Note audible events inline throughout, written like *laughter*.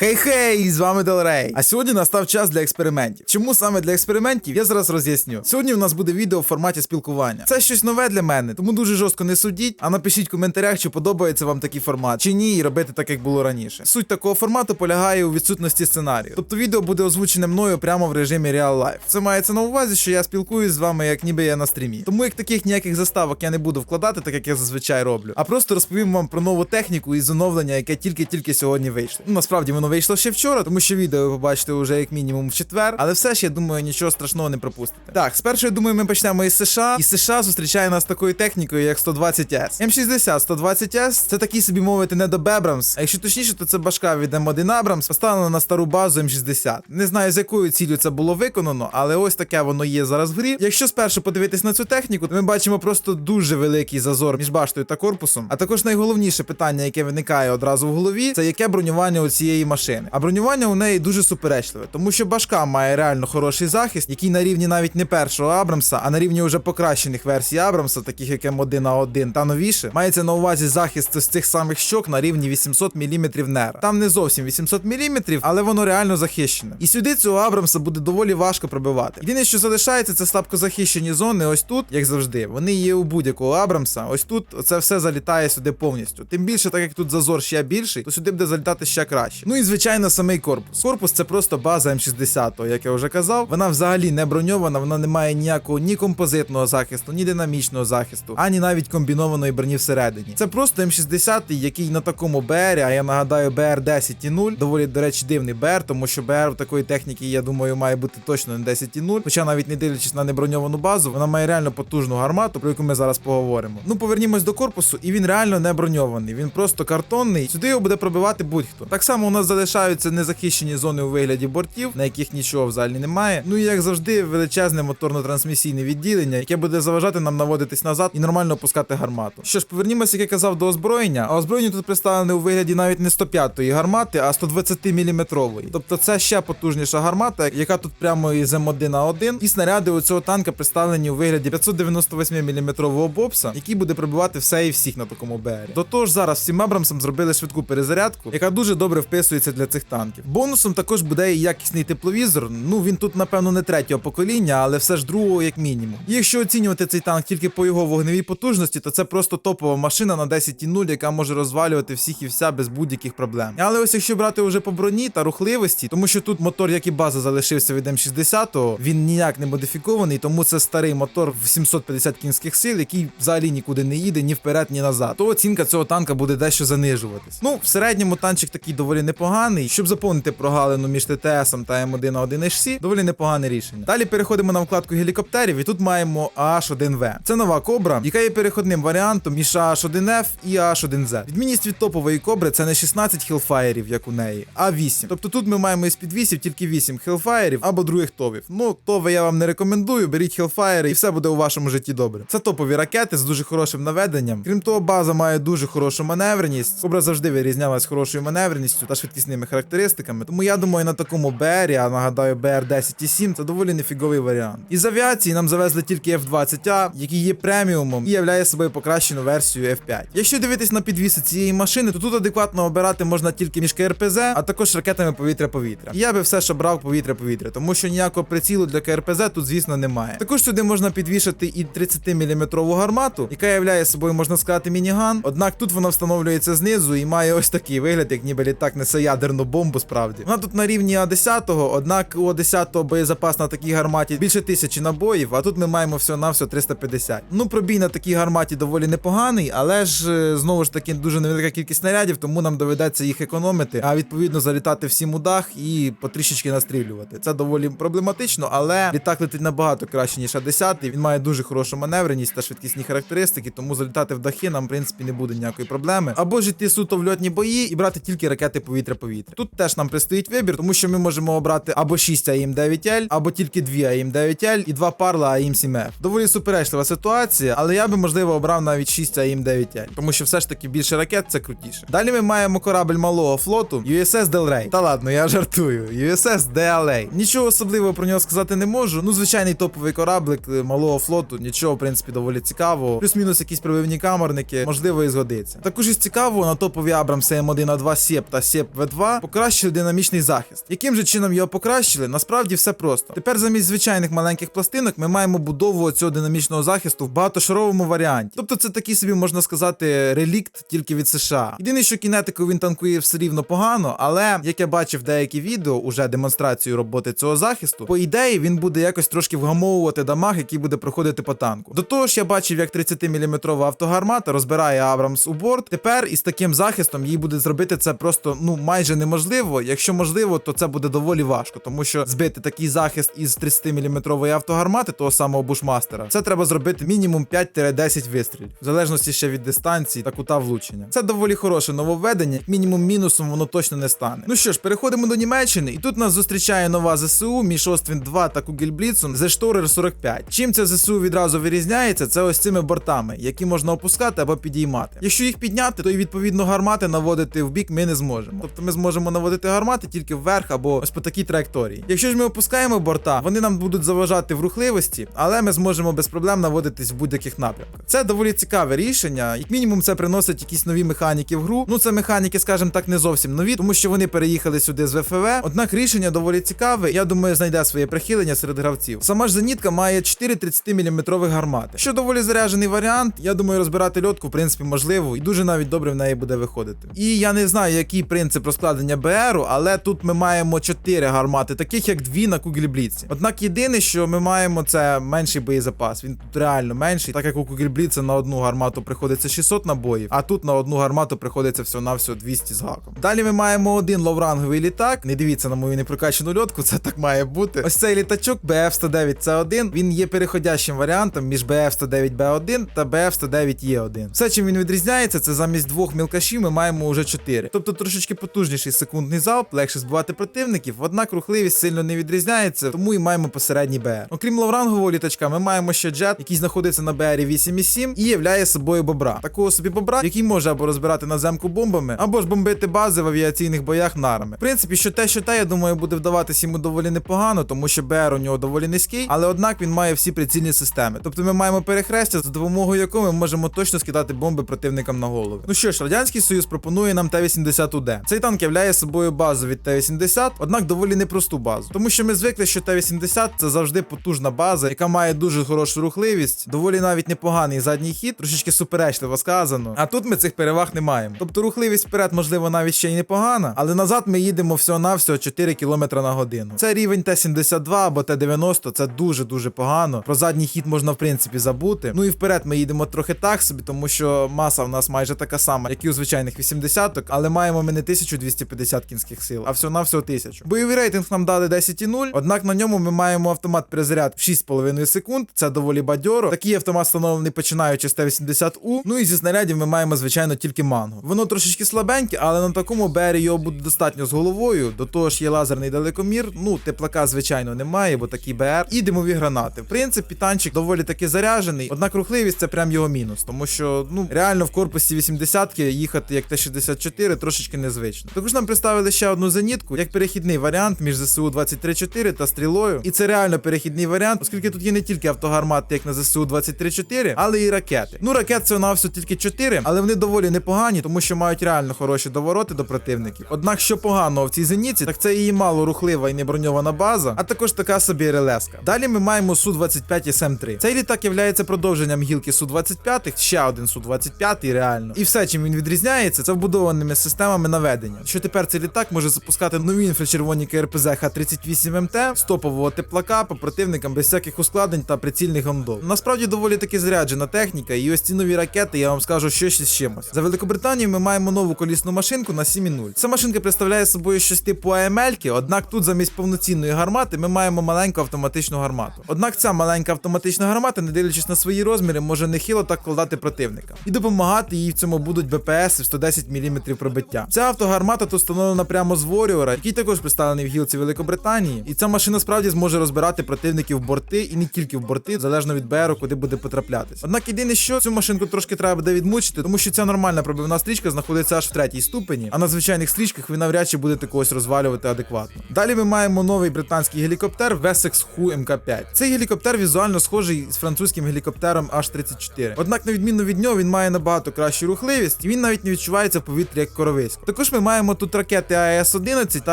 Хей-хей, з вами Делрей. А сьогодні настав час для експериментів. Чому саме для експериментів? Я зараз роз'ясню. Сьогодні у нас буде відео в форматі спілкування. Це щось нове для мене, тому дуже жорстко не судіть. А напишіть в коментарях, чи подобається вам такий формат, чи ні, і робити так, як було раніше. Суть такого формату полягає у відсутності сценарію. Тобто відео буде озвучене мною прямо в режимі Real Life. Це мається на увазі, що я спілкуюсь з вами, як ніби я на стрімі. Тому як таких ніяких заставок я не буду вкладати, так як я зазвичай роблю, а просто розповім вам про нову техніку із оновлення, яке тільки-тільки сьогодні вийшло. Ну насправді воно вийшло ще вчора, тому що відео ви побачите вже як мінімум в четвер. Але все ж я думаю, нічого страшного не пропустите. Так, спершу я думаю, ми почнемо із США. І США зустрічає нас такою технікою, як 120S. М60 120S це такий собі мовити не до Бебрамс. А якщо точніше, то це башка від М1 Абрамс, поставлена на стару базу М60. Не знаю, з якою ціллю це було виконано, але ось таке воно є зараз в грі. Якщо спершу подивитись на цю техніку, то ми бачимо просто дуже великий зазор між баштою та корпусом. А також найголовніше питання, яке виникає одразу в голові, це яке бронювання у цієї машини. А бронювання у неї дуже суперечливе, тому що башка має реально хороший захист, який на рівні навіть не першого Абрамса, а на рівні уже покращених версій Абрамса, таких як М1 а 1 та новіше, мається на увазі захист з цих самих щок на рівні 800 мм нера. Там не зовсім 800 мм, але воно реально захищене. І сюди цього Абрамса буде доволі важко пробивати. Єдине, що залишається, це слабко захищені зони. Ось тут, як завжди, вони є у будь-якого Абрамса. Ось тут це все залітає сюди повністю. Тим більше, так як тут зазор ще більший, то сюди буде залітати ще краще. Ну і звичайно, самий корпус. Корпус це просто база М60, як я вже казав. Вона взагалі не броньована, вона не має ніякого ні композитного захисту, ні динамічного захисту, ані навіть комбінованої броні всередині. Це просто М60, який на такому БР, а я нагадаю, БР 10.0, доволі, до речі, дивний БР, тому що БР в такої техніки, я думаю, має бути точно не 10.0. Хоча навіть не дивлячись на неброньовану базу, вона має реально потужну гармату, про яку ми зараз поговоримо. Ну повернімось до корпусу, і він реально не броньований. Він просто картонний. Сюди його буде пробивати будь-хто. Так само у нас залишаються незахищені зони у вигляді бортів, на яких нічого взагалі немає. Ну і як завжди, величезне моторно-трансмісійне відділення, яке буде заважати нам наводитись назад і нормально опускати гармату. Що ж, повернімося, як я казав, до озброєння. А озброєння тут представлене у вигляді навіть не 105-ї гармати, а 120-мм. Тобто це ще потужніша гармата, яка тут прямо із М1 а 1 І снаряди у цього танка представлені у вигляді 598-мм бобса, який буде пробивати все і всіх на такому БРі. До того ж, зараз всім Абрамсам зробили швидку перезарядку, яка дуже добре вписується для цих танків. Бонусом також буде і якісний тепловізор. Ну він тут, напевно, не третього покоління, але все ж другого, як мінімум. І якщо оцінювати цей танк тільки по його вогневій потужності, то це просто топова машина на 10.0, яка може розвалювати всіх і вся без будь-яких проблем. Але ось якщо брати вже по броні та рухливості, тому що тут мотор, як і база, залишився від М60, він ніяк не модифікований, тому це старий мотор в 750 кінських сил, який взагалі нікуди не їде ні вперед, ні назад. То оцінка цього танка буде дещо занижуватись. Ну, в середньому танчик такий доволі непоганий. Щоб заповнити прогалину між ТТС та М1 а 1 HC, доволі непогане рішення. Далі переходимо на вкладку гелікоптерів, і тут маємо AH1V. Це нова кобра, яка є переходним варіантом між AH1F і AH1Z. Відмінність від топової кобри це не 16 хілфаєрів, як у неї, а 8. Тобто тут ми маємо із підвісів тільки 8 хілфаєрів або других товів. Ну, тови я вам не рекомендую, беріть хілфаєри і все буде у вашому житті добре. Це топові ракети з дуже хорошим наведенням. Крім того, база має дуже хорошу маневреність. Кобра завжди вирізнялась хорошою маневреністю та швидкісними характеристиками. Тому я думаю, на такому БР, я нагадаю, БР 10,7 це доволі нефіговий варіант. Із авіації нам завезли тільки F-20A, який є преміумом і являє собою покращену версію F5. Якщо дивитись на підвіси цієї машини, то тут адекватно обирати можна тільки між КРПЗ, а також ракетами повітря-повітря. Я би все, що брав повітря-повітря, тому що ніякого прицілу для КРПЗ тут, звісно, немає. Також сюди можна підвішати і 30-мм гармату, яка являє собою, можна сказати, мініган. Однак тут вона встановлюється знизу і має ось такий вигляд, як ніби літак несе ядерну бомбу. Справді вона тут на рівні А10, однак у А10 боєзапас на такій гарматі більше тисячі набоїв, а тут ми маємо всього на все 350. Ну, пробій на такій гарматі доволі непоганий, але ж е, знову ж таки дуже невелика кількість снарядів, тому нам доведеться їх економити, а відповідно залітати всім у дах і потрішечки настрілювати. Це доволі проблематично, але літак летить набагато краще, ніж А10. Він має дуже хорошу маневреність та швидкісні характеристики, тому залітати в дахи нам, в принципі, не буде ніякої проблеми. Або ж йти суто в льотні бої і брати тільки ракети повітря-повітря. Тут теж нам предстоїть вибір, тому що ми можемо обрати або 6 АІМ-9Л, або тільки 2 АІМ-9Л і 2 парла АІМ-7Ф. Доволі суперечлива ситуація, але я би можливо обрав навіть 6 АІМ-9Л, тому що все ж таки більше ракет це крутіше. Далі ми маємо корабль малого флоту USS Delray. Та ладно, я жартую. USS DLA. Нічого особливого про нього сказати не можу. Ну, звичайний топовий кораблик е, малого флоту, нічого, в принципі, доволі цікавого. Плюс-мінус якісь пробивні камерники, можливо, і згодиться. Також із цікавого на топові Абрамси М1 а 2 Сєп та Сєп В2 2 покращили динамічний захист. Яким же чином його покращили? Насправді все просто. Тепер замість звичайних маленьких пластинок ми маємо будову цього динамічного захисту в багатошаровому варіанті. Тобто це такий собі можна сказати релікт тільки від США. Єдине, що кінетику він танкує все рівно погано, але як я бачив деякі відео, уже демонстрацію роботи цього захисту, по ідеї він буде якось трошки вгамовувати дамаг, який буде проходити по танку. До того ж, я бачив, як 30-мм автогармата розбирає Абрамс у борт. Тепер із таким захистом їй буде зробити це просто ну майже неможливо. Якщо можливо, то це буде доволі важко, тому що збити такий захист із 30-мм автогармати, того самого бушмастера, це треба зробити мінімум 5-10 вистрілів, в залежності ще від дистанції та кута влучення. Це доволі хороше нововведення, мінімум мінусом воно точно не стане. Ну що ж, переходимо до Німеччини, і тут нас зустрічає нова ЗСУ між Оствін 2 та Кугельбліцом Зешторер 45. Чим це ЗСУ відразу вирізняється, це ось цими бортами, які можна опускати або підіймати. Якщо їх підняти, то і відповідно гармати наводити в бік ми не зможемо. Тобто ми зможемо наводити гармати тільки вверх або ось по такій траєкторії. Якщо ж ми опускаємо борта, вони нам будуть заважати в рухливості, але ми зможемо без проблем наводитись в будь-яких напрямках. Це доволі цікаве рішення. Як мінімум, це приносить якісь нові механіки в гру. Ну це механіки, скажімо так, не зовсім нові, тому що вони переїхали сюди з ВФВ. Однак рішення доволі цікаве. Я думаю, знайде своє прихилення серед гравців. Сама ж зенітка має 4 30-мм гармати, що доволі заряджений варіант. Я думаю, розбирати льотку, в принципі, можливо, і дуже навіть добре в неї буде виходити. І я не знаю, який принцип розкладення БРу, але тут ми маємо 4 гармати, таких як дві на Кугельбліці. Однак єдине, що ми маємо, це менший боєзапас. Він тут реально менший, так як у Кугельбліца на одну гармату приходиться 600 набоїв, а тут на одну гармату приходиться всього на всього 200 з гаком. Далі ми маємо один ловранговий літак. Не дивіться на мою непрокачану льотку, це так має бути. Ось цей літачок BF-109C1, він є переходящим варіантом між BF-109B1 та BF-109E1. Все, чим він відрізняється, це замість двох мілкашів ми маємо вже чотири. Тобто трошечки потужніший секундний залп, легше збивати противників, однак рухливість сильно не відрізняється, тому і маємо посередній БР. Окрім ловрангового літачка, ми маємо ще джет, який знаходиться на БРі 8,7 і являє собою бобра. Такого собі бобра, який може або розбирати наземку бомбами, або ж бомбити бази в авіаційних боях нарами. В принципі, що те, що те, я думаю, буде вдаватися йому доволі непогано, тому що БР у нього доволі низький, але однак він має всі прицільні системи. Тобто ми маємо перехрестя, за допомогою якого ми можемо точно скидати бомби противникам на голови. Ну що ж, радянський союз пропонує нам Т-80УД. Цей танк являє собою базу від Т-80, однак доволі непросту базу, тому що ми звикли, що Т-80 це завжди потужна база, яка має дуже хорошу рухливість, доволі навіть непоганий задній хід, трошечки суперечливо сказано. А тут ми цих переваг не маємо. Тобто рухливість вперед, можливо, навіть ще й непогана, але назад ми їдемо всього-навсього 4 км на годину. Це рівень Т-72 або Т-90, це дуже дуже погано. Про задній хід можна в принципі забути. Ну і вперед ми їдемо трохи так собі, тому що маса в нас майже така сама, як і у звичайних 80-ок, але маємо ми не 1250 кінських сил, а всього на всього 1000. Бойовий рейтинг нам дали 10,0, однак на ньому ми маємо автомат перезаряд в 6,5 секунд. Це доволі бадьоро. Такий автомат встановлений починаючи з Т-80У. Ну і зі снарядів ми маємо, звичайно, тільки мангу. Воно трошечки слабеньке, але на такому бері його буде достатньо з головою. До того ж є лазерний далекомір. Ну, теплака, звичайно, немає, бо такий БР. І димові гранати. В принципі, танчик доволі таки заряджений, однак рухливість це прям його мінус, тому що ну реально в корпусі 80-ки їхати як Т-64 трошечки незвично. Також нам представили ще одну зенітку, як перехідний варіант між ЗСУ 23-4 та стрілою. І це реально перехідний варіант, оскільки тут є не тільки автогармати, як на ЗСУ 23-4, але і ракети. Ну, ракет це на все тільки 4, але вони доволі непогані, тому що мають реально хороші довороти до противників. Однак, що поганого в цій зеніці, так це її мало рухлива і не броньована база, а також така собі релеска. Далі ми маємо Су-25 СМ-3. Цей літак є продовженням гілки Су-25, ще один Су-25 реально. І все, чим він відрізняється, це вбудованими системами наведення. Що тепер цей літак може запускати нові інфрачервоні КРПЗ Х-38МТ, стопового теплака по противникам без всяких ускладнень та прицільних гондов. Насправді доволі таки заряджена техніка, і ось ці нові ракети, я вам скажу, щось із чимось. За Великобританію ми маємо нову колісну машинку на 7.0. Ця машинка представляє собою щось типу АМЛ-ки, однак тут замість повноцінної гармати ми маємо маленьку автоматичну гармату. Однак ця маленька автоматична гармата, не дивлячись на свої розміри, може нехило так кладати противника. І допомагати їй в цьому будуть БПС в 110 мм пробиття. Ця автогармата тут встановлена прямо з Warrior, який також представлений в гілці Великобританії. І ця машина справді зможе розбирати противників в борти і не тільки в борти, залежно від БРу, куди буде потраплятись. Однак єдине, що цю машинку трошки треба буде відмучити, тому що ця нормальна пробивна стрічка знаходиться аж в третій ступені, а на звичайних стрічках ви навряд чи будете когось розвалювати адекватно. Далі ми маємо новий британський гелікоптер Wessex Hu MK5. Цей гелікоптер візуально схожий з французьким гелікоптером H34. Однак, на відміну від нього, він має набагато кращу рухливість, і він навіть не відчувається в повітрі як коровисько. Також ми маємо маємо тут ракети АЕС-11 та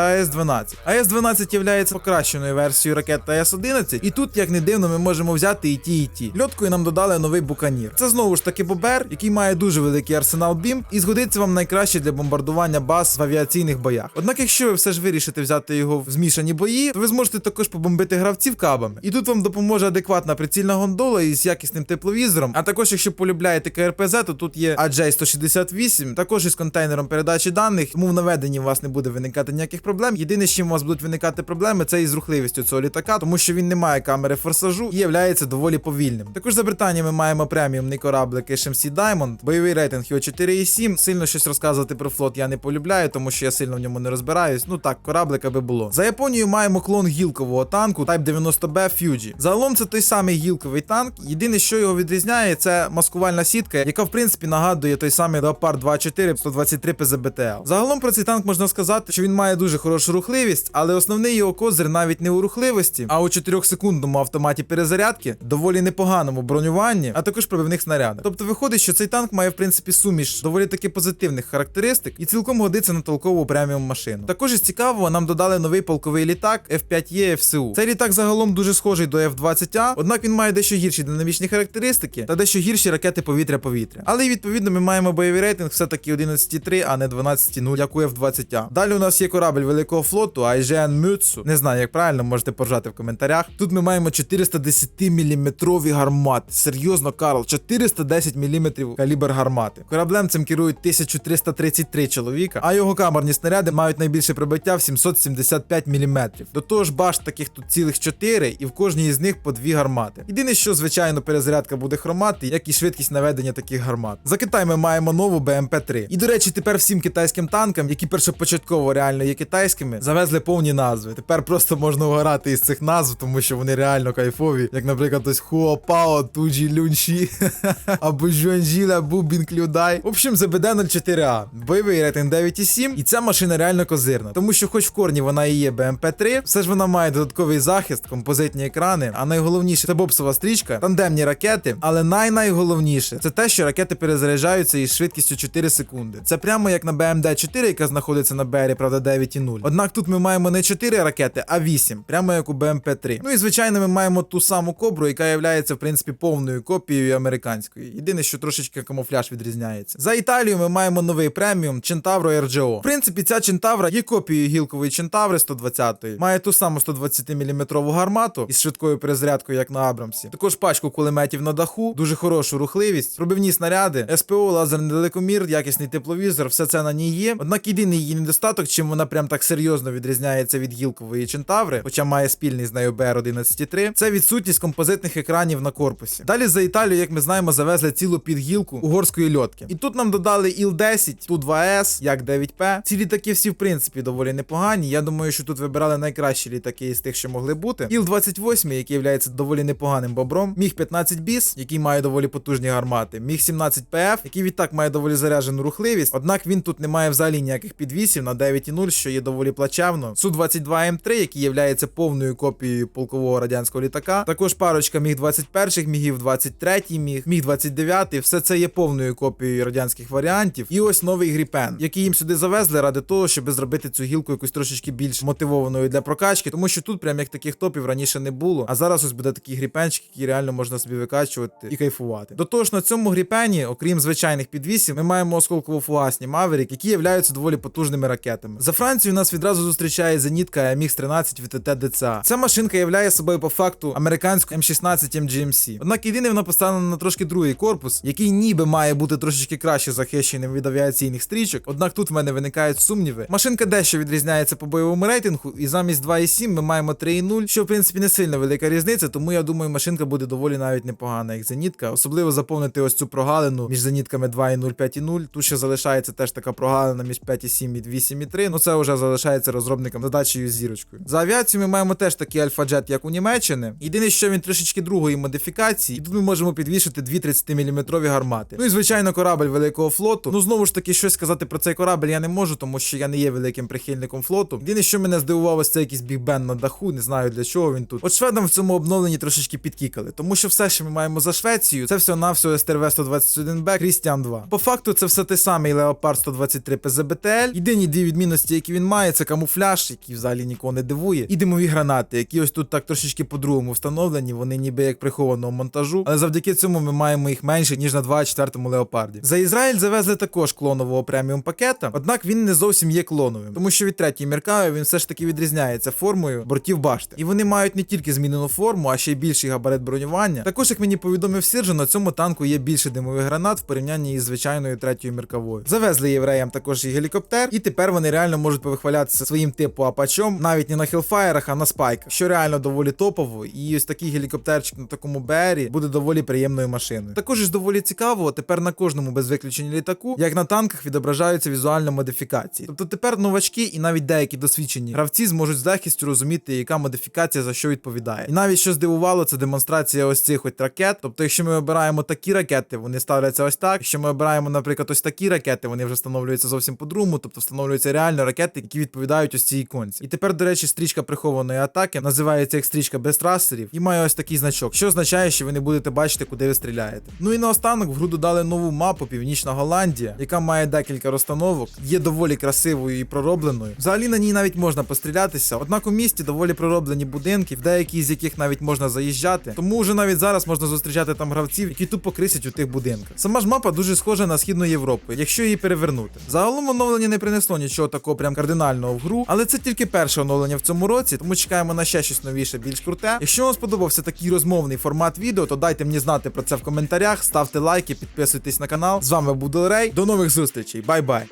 АЕС-12. АЕС-12 є покращеною версією ракет АЕС-11, і тут, як не дивно, ми можемо взяти і ті, і ті. Льоткою нам додали новий буканір. Це знову ж таки бобер, який має дуже великий арсенал бім і згодиться вам найкраще для бомбардування баз в авіаційних боях. Однак, якщо ви все ж вирішите взяти його в змішані бої, то ви зможете також побомбити гравців кабами. І тут вам допоможе адекватна прицільна гондола із якісним тепловізором. А також, якщо полюбляєте КРПЗ, то тут є AJ-168, також із контейнером передачі даних, тому наведенні у вас не буде виникати ніяких проблем. Єдине, з чим у вас будуть виникати проблеми, це із рухливістю цього літака, тому що він не має камери форсажу і являється доволі повільним. Також за Британії ми маємо преміумний кораблик HMC Diamond, бойовий рейтинг його 4,7. Сильно щось розказувати про флот я не полюбляю, тому що я сильно в ньому не розбираюсь. Ну так, кораблик аби було. За Японією маємо клон гілкового танку Type 90B Fuji. Загалом це той самий гілковий танк. Єдине, що його відрізняє, це маскувальна сітка, яка в принципі нагадує той самий Leopard 2.4 123 PZBTL. Загалом про цей танк можна сказати, що він має дуже хорошу рухливість, але основний його козир навіть не у рухливості, а у 4-секундному автоматі перезарядки, доволі непоганому бронюванні, а також пробивних снарядах. Тобто виходить, що цей танк має в принципі суміш доволі таки позитивних характеристик і цілком годиться на толкову преміум машину. Також із цікавого нам додали новий полковий літак F5E FSU. Цей літак загалом дуже схожий до F-20A, однак він має дещо гірші динамічні характеристики та дещо гірші ракети повітря-повітря. Але відповідно ми маємо бойовий рейтинг все-таки 11.3, а не 12.0, як у F-20A. Далі у нас є корабль великого флоту Айжен Мюцу. Не знаю, як правильно, можете поржати в коментарях. Тут ми маємо 410 мм гармати. Серйозно, Карл, 410 мм калібр гармати. Кораблем цим керують 1333 чоловіка, а його камерні снаряди мають найбільше пробиття в 775 мм. До того ж, баш таких тут цілих 4, і в кожній із них по 2 гармати. Єдине, що звичайно перезарядка буде хромати, як і швидкість наведення таких гармат. За Китай ми маємо нову БМП-3. І до речі, тепер всім китайським танкам, які першопочатково реально є китайськими, завезли повні назви. Тепер просто можна угорати із цих назв, тому що вони реально кайфові. Як, наприклад, ось Хуопао, Туджі Люнші, *laughs* або Жуанжіла, Бубін Клюдай. В общем, ЗБД 04А. Бойовий рейтинг 9,7, і ця машина реально козирна. Тому що, хоч в корні вона і є БМП-3, все ж вона має додатковий захист, композитні екрани, а найголовніше це бобсова стрічка, тандемні ракети. Але най-найголовніше це те, що ракети перезаряджаються із швидкістю 4 секунди. Це прямо як на BMD 4, яка знаходиться на БРі, правда, 9,0. Однак тут ми маємо не 4 ракети, а 8, прямо як у БМП-3. Ну і звичайно, ми маємо ту саму кобру, яка є в принципі повною копією американської. Єдине, що трошечки камуфляж відрізняється. За Італію ми маємо новий преміум Centauro RGO. В принципі, ця Centauro є копією гілкової Centauri 120-ї. Має ту саму 120-мм гармату із швидкою перезарядкою, як на Абрамсі. Також пачку кулеметів на даху, дуже хорошу рухливість, пробивні снаряди, СПО, лазерний далекомір, якісний тепловізор, все це на ній є. Однак єдиний її недостаток, чим вона прям так серйозно відрізняється від гілкової Centauri, хоча має спільний з нею BR-11.3, це відсутність композитних екранів на корпусі. Далі за Італію, як ми знаємо, завезли цілу підгілку угорської льотки. І тут нам додали Іл-10, ту 2С, як 9П. Ці літаки всі в принципі доволі непогані. Я думаю, що тут вибирали найкращі літаки із тих, що могли бути. Іл-28, який є доволі непоганим бобром. Міг 15 біс, який має доволі потужні гармати. Міг 17 ПФ, який відтак має доволі заряджену рухливість. Однак він тут не має взагалі ніяких підвісів на 9,0, що є доволі плачевно. Су-22М3, який є повною копією полкового радянського літака. Також парочка міг 21 мігів, 23 міг, міг 29 Все це є повною копією радянських варіантів. І ось новий гріпен, який їм сюди завезли ради того, щоб зробити цю гілку якусь трошечки більш мотивованою для прокачки, тому що тут прям як таких топів раніше не було. А зараз ось буде такий гріпенчик, який реально можна собі викачувати і кайфувати. До того ж, на цьому гріпені, окрім звичайних підвісів, ми маємо осколково фугасні Maverick, які являються доволі потужними ракетами. За Францію нас відразу зустрічає зенітка MX-13 ВТТ ДЦА. Ця машинка являє собою по факту американську М16 MGMC. Однак єдине вона поставлена на трошки другий корпус, який ніби має бути трошечки краще захищеним від авіаційних стрічок. Однак тут в мене виникають сумніви. Машинка дещо відрізняється по бойовому рейтингу, і замість 2,7 ми маємо 3,0, що в принципі не сильно велика різниця, тому я думаю, машинка буде доволі навіть непогана, як зенітка. Особливо заповнити ось цю прогалину між зенітками 2,0, 5,0. Тут ще залишається теж така прогалина між 5,7 і 8,3. Ну це вже залишається розробникам задачею з зірочкою. За авіацію ми маємо теж такий альфа-джет, як у Німеччини. Єдине, що він трішечки другої модифікації, і тут ми можемо підвішити дві 30-мм гармати. Ну і звичайно, корабль великого флоту. Ну знову ж таки, щось сказати про цей корабль я не можу, тому що я не є великим прихильником флоту. Єдине, що мене здивувало, це якийсь бігбен на даху, не знаю для чого він тут. От шведам в цьому обновленні трошечки підкікали, тому що все, що ми маємо за Швецію, це все на всього СТРВ 121Б Крістіан 2. По факту, це все те самий Leopard 123 ПЗБТ, ТТЛ. Єдині дві відмінності, які він має, це камуфляж, який взагалі нікого не дивує, і димові гранати, які ось тут так трошечки по-другому встановлені. Вони ніби як прихованого монтажу, але завдяки цьому ми маємо їх менше ніж на 24-му леопарді. За Ізраїль завезли також клонового преміум пакета, однак він не зовсім є клоновим, тому що від третьої Міркави він все ж таки відрізняється формою бортів башти. І вони мають не тільки змінену форму, а ще й більший габарит бронювання. Також, як мені повідомив Сіржа, на цьому танку є більше димових гранат в порівнянні із звичайною третьою мірковою. Завезли євреям також і гелікоптер, і тепер вони реально можуть повихвалятися своїм типу апачом навіть не на хелфаєрах, а на спайках, що реально доволі топово. І ось такий гелікоптерчик на такому БРі буде доволі приємною машиною. Також ж доволі цікаво, тепер на кожному без виключення літаку, як на танках відображаються візуально модифікації. Тобто тепер новачки і навіть деякі досвідчені гравці зможуть з легкістю розуміти, яка модифікація за що відповідає. І навіть що здивувало, це демонстрація ось цих от ракет. Тобто, якщо ми обираємо такі ракети, вони ставляться ось так. Якщо ми обираємо, наприклад, ось такі ракети, вони вже встановлюються зовсім по-другому, тобто встановлюються реально ракети, які відповідають ось цій іконці. І тепер, до речі, стрічка прихованої атаки називається як стрічка без трасерів і має ось такий значок, що означає, що ви не будете бачити, куди ви стріляєте. Ну і наостанок в гру додали нову мапу Північна Голландія, яка має декілька розстановок, є доволі красивою і проробленою. Взагалі на ній навіть можна пострілятися, однак у місті доволі пророблені будинки, в деякі з яких навіть можна заїжджати. Тому вже навіть зараз можна зустрічати там гравців, які тупо крисять у тих будинках. Сама ж мапа дуже схожа на східну Європу, якщо її перевернути. Загалом оновлення не принесло нічого такого прям кардинального в гру, але це тільки перше оновлення в цьому році, тому чекаємо на ще щось новіше, більш круте. Якщо вам сподобався такий розмовний формат відео, то дайте мені знати про це в коментарях, ставте лайки, підписуйтесь на канал. З вами був Делрей. До нових зустрічей, бай-бай!